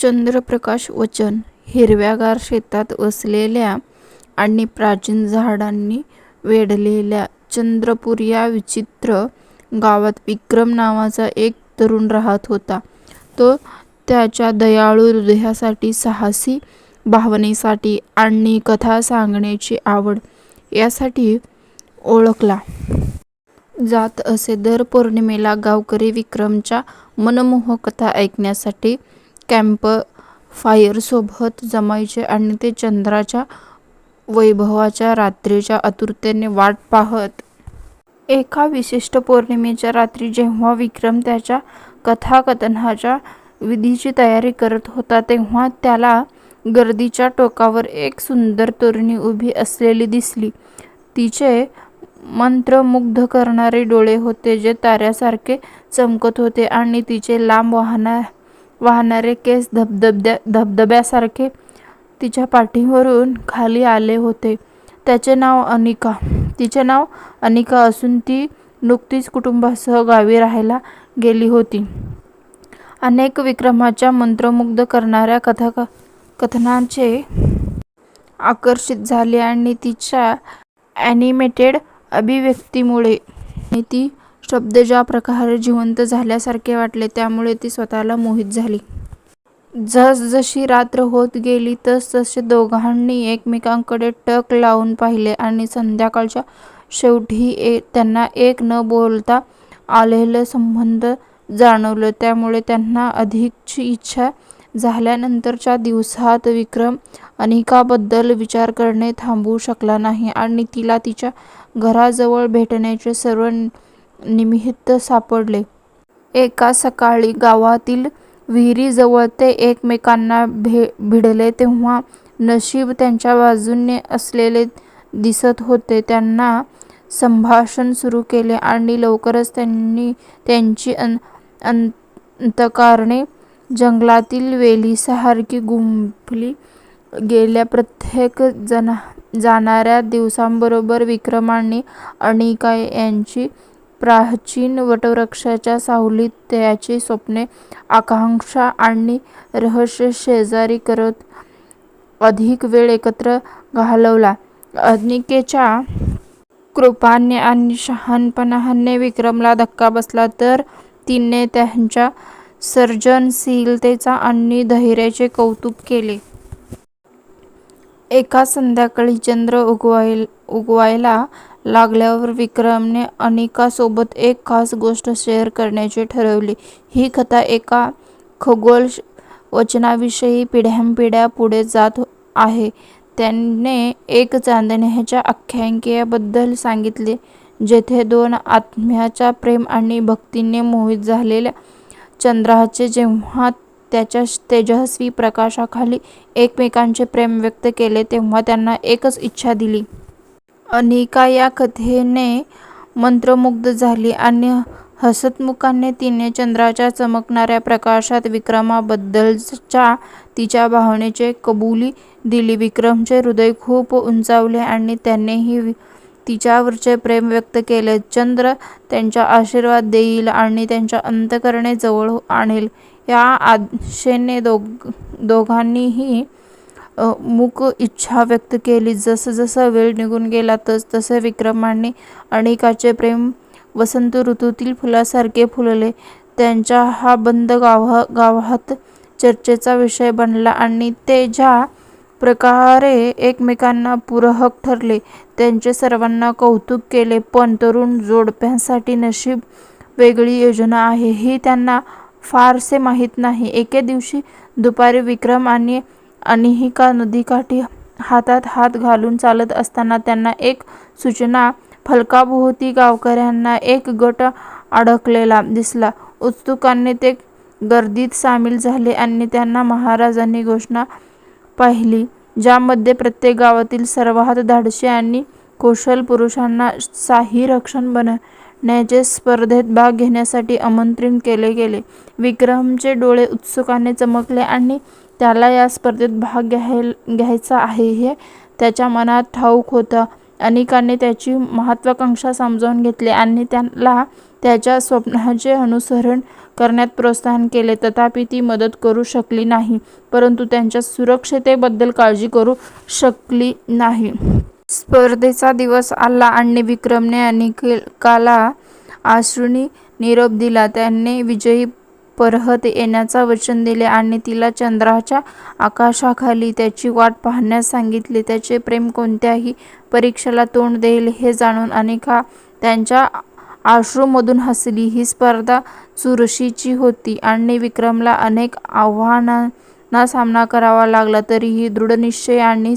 चंद्रप्रकाश वचन हिरव्यागार शेतात वसलेल्या आणि प्राचीन झाडांनी वेढलेल्या चंद्रपूर या विचित्र गावात विक्रम नावाचा एक तरुण राहत होता. तो त्याच्या दयाळू हृदयासाठी, साहसी भावनेसाठी आणि कथा सांगण्याची आवड यासाठी ओळखला जात असे. दर पौर्णिमेला गावकरी विक्रमच्या मनमोहक कथा ऐकण्यासाठी कॅम्प फायरसोबत जमायचे आणि ते चंद्राच्या वैभवाच्या रात्रीच्या आतुरतेने वाट पाहत. एका विशिष्ट पौर्णिमेच्या रात्री जेव्हा विक्रम त्याच्या कथाकथनाच्या विधीची तयारी करत होता तेव्हा त्याला गर्दीच्या टोकावर एक सुंदर तरुणी उभी असलेली दिसली. तिचे मंत्रमुग्ध करणारे डोळे होते जे ताऱ्यासारखे चमकत होते आणि तिचे लांब वाहना वाहणारे केस धबधब्या धबधब्यासारखे तिच्या पाठीवरून खाली आले होते. त्याचे नाव अनिका तिचे नाव अनिका असून ती नुकतीच कुटुंबासह गावी राहायला गेली होती. अनेक विक्रमाच्या मंत्रमुग्ध करणाऱ्या कथाकथनाने आकर्षित झाली आणि तिच्या ॲनिमेटेड अभिव्यक्तीमुळे ती शब्द ज्या प्रकारे जिवंत झाल्यासारखे वाटले त्यामुळे ती स्वतःला मोहित झाली. जसजशी रात्र होत गेली तसतसे दोघांनी एकमेकांकडे टक लावून पाहिले आणि संध्याकाळच्या शेवटी ए त्यांना एक न बोलता आलेलं संबंध जाणवलं. त्यामुळे त्यांना अधिकची इच्छा झाल्यानंतरच्या दिवसात विक्रम अनिकाबद्दल विचार करणे थांबवू शकला नाही आणि तिला तिच्या घराजवळ भेटण्याचे सर्व निमित्त सापडले. एका सकाळी गावातील विहिरीजवळ ते एकमेकांना भे भिडले तेव्हा नशीब त्यांच्या बाजूने असलेले दिसत होते. त्यांना संभाषण सुरू केले आणि लवकरच त्यांनी त्यांची अंतःकरणे जंगलातील वेलीसारखी गुंफली गेल्या प्रत्येक जाणाऱ्या दिवसांबरोबर विक्रमांनी अनिका यांची प्राचीन वटवृक्षाच्या सावलीत त्याची स्वप्ने, आकांक्षा आणि रहस्य शेजारी करत अधिक वेळ एकत्र घालवला. अनिकेच्या कृपाने आणि शहाणपणाने विक्रमला धक्का बसला तर तिने त्याच्या सर्जनशीलतेचे आणि धैर्याचे कौतुक केले. एका संध्याकाळी चंद्र उगवायला लागल्यावर विक्रमने अनिकासोबत एक खास गोष्ट शेअर करण्याचे ठरवली. ही कथा एका खगोल वचनाविषयी पिढ्यानपिढ्या पुढे जात आहे. त्याने एक चांदण्याच्या आख्यायिकेबद्दल सांगितले जेथे दोन आत्म्यांच्या प्रेम आणि भक्तीने मोहित झालेल्या चंद्राने जेव्हा त्याच्या तेजस्वी प्रकाशाखाली एकमेकांचे प्रेम व्यक्त केले तेव्हा त्यांना एकच इच्छा दिली. अनिका या कथेने मंत्रमुग्ध झाली आणि हसतमुखाने तिने चंद्राच्या चमकणाऱ्या प्रकाशात विक्रमाबद्दलच्या तिच्या भावनेचे कबुली दिली. विक्रमचे हृदय खूप उंचावले आणि त्यांनीही तिच्यावरचे प्रेम व्यक्त केले. चंद्र त्यांचा आशीर्वाद देईल आणि त्यांच्या अंतकरणे जवळ आणेल या आशेने दोघांनीही मूक इच्छा व्यक्त केली. जसजसा वेळ निघून गेला तस तसे विक्रमांनी अनेकाचे प्रेम वसंत ऋतूतील फुलासारखे फुलले. त्यांच्या हा बंद गावा गावात चर्चेचा विषय बनला आणि ते ज्या प्रकारे एकमेकांना पुरहक ठरले त्यांचे सर्वांना कौतुक केले. पण तरुण जोडप्यांसाठी नशीब वेगळी योजना आहे ही त्यांना फारसे माहीत नाही. एके दिवशी दुपारी विक्रम आणि अनिका नदीकाठी हातात हात घालून चालत असताना त्यांना एक सूचना फलकाभोवती गावकऱ्यांना एक गट अडकलेला दिसला. उत्सुकांनी ते गर्दीत सामील झाले आणि त्यांना महाराजांनी घोषणा पाहिली ज्यामध्ये प्रत्येक गावातील सर्वात धाडसी आणि कौशल पुरुषांना साही रक्षण बनण्याचे स्पर्धेत भाग घेण्यासाठी आमंत्रित केले गेले. विक्रमचे डोळे उत्सुकाने चमकले आणि त्याला या स्पर्धेत भाग घ्यायचा आहे हे त्याच्या मनात ठाऊक होतं अनेकांनी त्याची महत्त्वाकांक्षा समजावून घेतली आणि त्याला त्याच्या स्वप्नाचे अनुसरण करण्यात प्रोत्साहन केले तथापि ती मदत करू शकली नाही परंतु त्यांच्या सुरक्षिततेबद्दल काळजी करू शकली नाही. स्पर्धेचा दिवस आला आणि विक्रमने अनिकाला अश्रूंनी निरोप दिला. त्यांनी विजयी परत येण्याचा वचन दिले आणि तिला चंद्राच्या आकाशाखाली त्याची वाट पाहण्यास सांगितले. त्याचे प्रेम कोणत्याही परीक्षेला तोंड देईल हे जाणून अनेका त्यांच्या आश्रूमधून हसली. ही स्पर्धा चुरशीची होती आणि विक्रमला अनेक आव्हानांना सामना करावा लागला तरीही दृढनिश्चय आणि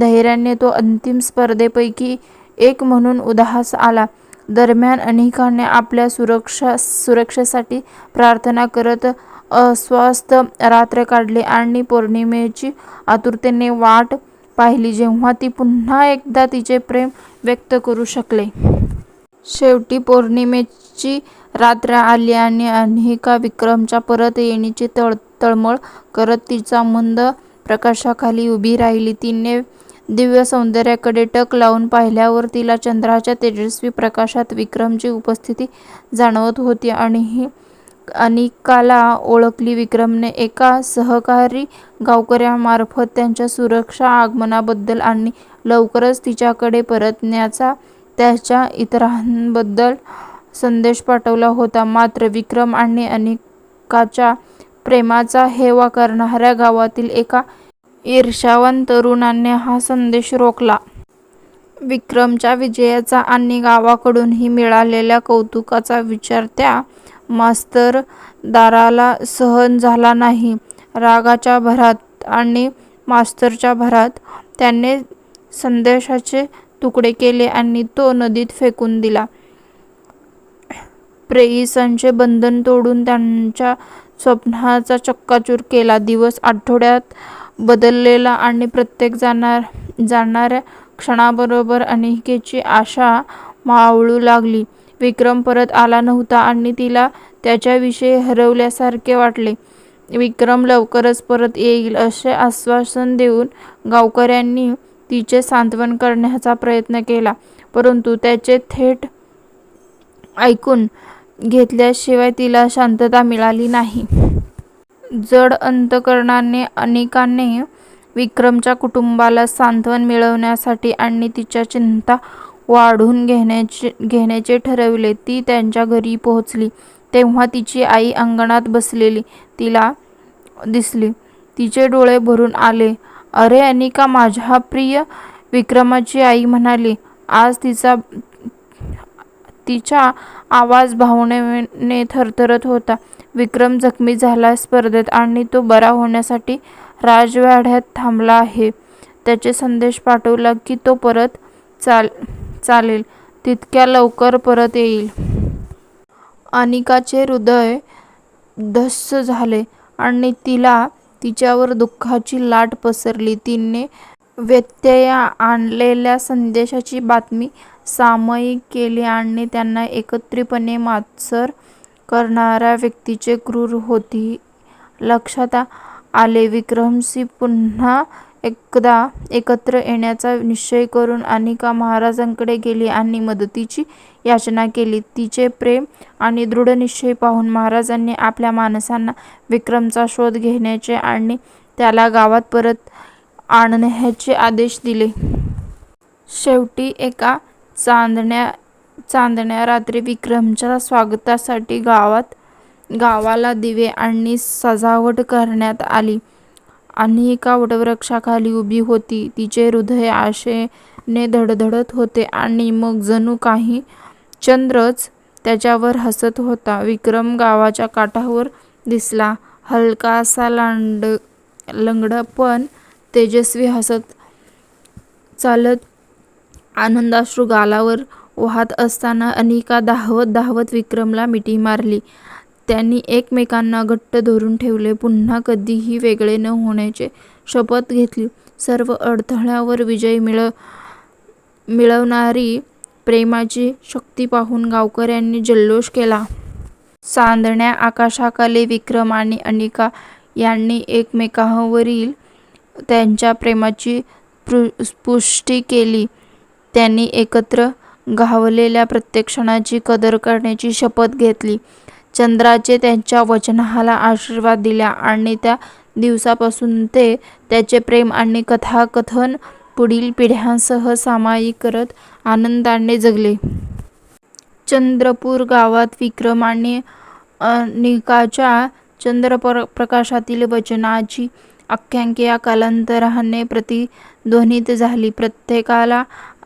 धैर्याने तो अंतिम स्पर्धेपैकी एक म्हणून उदास आला. दरम्यान अनेकांनी आपल्या सुरक्षा सुरक्षेसाठी प्रार्थना करत अस्वस्थ रात्र काढली आणि पौर्णिमेची आतुरतेने वाट पाहिली जेव्हा ती पुन्हा एकदा तिचे प्रेम व्यक्त करू शकले शेवटी पौर्णिमेची रात्र आली आणि अनेका विक्रमच्या परत येण्याची तळमळ करत तिचा मंद प्रकाशाखाली उभी राहिली. तिने दिव्य सौंदर्याकडे टक लावून पाहिल्यावर तिला चंद्राच्या तेजस्वी प्रकाशात विक्रमची उपस्थिती जाणवत होती. अनिकाला ओळखली. विक्रमने एका सहकारी गावकऱ्यामार्फत त्यांच्या सुरक्षा आगमनाबद्दल आणि लवकरच तिच्याकडे परतण्याचा त्याच्या इतरांबद्दल संदेश पाठवला होता. मात्र विक्रम आणि अनिकाच्या प्रेमाचा हेवा करणाऱ्या गावातील एका ईर्ष्यावंत तरुणाने हा संदेश रोखला. विक्रमच्या विजयाचा आणि गावाकडूनही मिळालेल्या कौतुकाचा विचार त्या मास्तरदाराला सहन झाला नाही. रागाच्या भरात आणि मास्तरच्या भरात त्याने संदेशाचे तुकडे केले आणि तो नदीत फेकून दिला. प्रेयसीचे बंधन तोडून त्यांच्या स्वप्नाचा चक्काचूर केला. दिवस आठवड्यात बदललेला आणि प्रत्येक जाणार जाणाऱ्या क्षणाबरोबर अनिकेची आशा मावळू लागली. विक्रम परत आला नव्हता आणि तिला त्याच्याविषयी हरवल्यासारखे वाटले. विक्रम लवकरच परत येईल असे आश्वासन देऊन गावकऱ्यांनी तिचे सांत्वन करण्याचा प्रयत्न केला परंतु त्याचे थेट ऐकून घेतल्याशिवाय तिला शांतता मिळाली नाही. जड अंतकरणाने अनेकांनी विक्रमच्या कुटुंबाला सांत्वन मिळवण्यासाठी आणि तिच्या चिंता वाढून घेण्याचे घेण्याचे ठरविले. ती त्यांच्या घरी पोहोचली तेव्हा तिची आई अंगणात बसलेली तिला दिसली. तिचे डोळे भरून आले. "अरे अनिका माझ्या प्रिय. " विक्रमाची आई म्हणाली. आज तिचा आवाज भावनेने थरथरत होता. विक्रम जखमी झाला स्पर्धेत आणि तो बरा होण्यासाठी राजवाड्यात थांबला आहे. त्याचे संदेश पाठवला की तो परत चालेल तितक्या लवकर परत येईल. अनिकाचे हृदय धस्स झाले आणि तिला तिच्यावर दुःखाची लाट पसरली. तिने व्यत्यय आणलेल्या संदेशाची बातमी सामायिक केले आणि त्यांना एकत्रितपणे मात्सर करणाऱ्या व्यक्तीचे क्रूर होती लक्षात आले. विक्रमशी पुन्हा एकदा एकत्र येण्याचा निश्चय करून अनिका महाराजांकडे गेली आणि मदतीची याचना केली. तिचे प्रेम आणि दृढनिश्चय पाहून महाराजांनी आपल्या माणसांना विक्रमचा शोध घेण्याचे आणि त्याला गावात परत आणण्याचे आदेश दिले. शेवटी एका चांदण्या चांदण्या रात्री विक्रमच्या स्वागतासाठी गावात गावाला दिवे आणि सजावट करण्यात आली. अनिका वटवृक्षाखाली उभी होती. तिचे हृदय आशेने धडधडत होते आणि मग जणू काही चंद्रच त्याच्यावर हसत होता. विक्रम गावाच्या काठावर दिसला. हलकासा लंगडा पण तेजस्वी. हसत चालत आनंदाश्रू गालावर वाहत असताना अनिका धावत धावत विक्रमला मिठी मारली. त्यांनी एकमेकांना घट्ट धरून ठेवले. पुन्हा कधीही वेगळे न होण्याचे शपथ घेतली. सर्व अडथळ्यांवर विजय मिळवणारी प्रेमाची शक्ती पाहून गावकऱ्यांनी जल्लोष केला. चांदण्या आकाशाखाली विक्रम आणि अनिका यांनी एकमेकांवरील त्यांच्या प्रेमाची पुष्टी केली. त्यांनी एकत्र गावलेल्या प्रत्येक क्षणाची कदर करण्याची शपथ घेतली. चंद्राचे त्यांच्या वचनाला आशीर्वाद दिला आणि त्या दिवसापासून ते त्याचे प्रेम आणि कथाकथन पुढील पिढ्यांसह सामायिक करत आनंदाने जगले. चंद्रपूर गावात विक्रम आणि अनिकाच्या चंद्रप्रकाशातील वचनाची आख्यांकिया कालांतराने प्रतिध्वनित झाली. प्रत्येकाला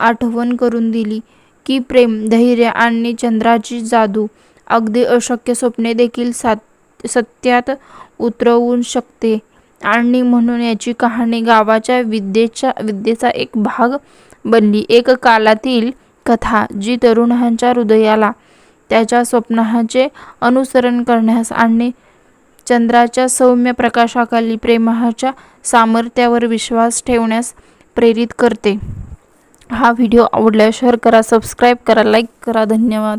आठवण करून दिली की प्रेम, धैर्य आणि चंद्राची जादू अगदी अशक्य स्वप्ने देखील सात सत्यात उतरवू शकते आणि म्हणून याची कहाणी गावाच्या विद्येच्या विद्येचा एक भाग बनली. एक कालातील कथा जी तरुणांच्या हृदयाला त्याच्या स्वप्नाचे अनुसरण करण्यास आणि चंद्राच्या सौम्य प्रकाशाखाली प्रेमाच्या सामर्थ्यावर विश्वास ठेवण्यास प्रेरित करते. हा व्हिडिओ आवडल्यास शेअर करा, सबस्क्राईब करा, लाईक करा. धन्यवाद.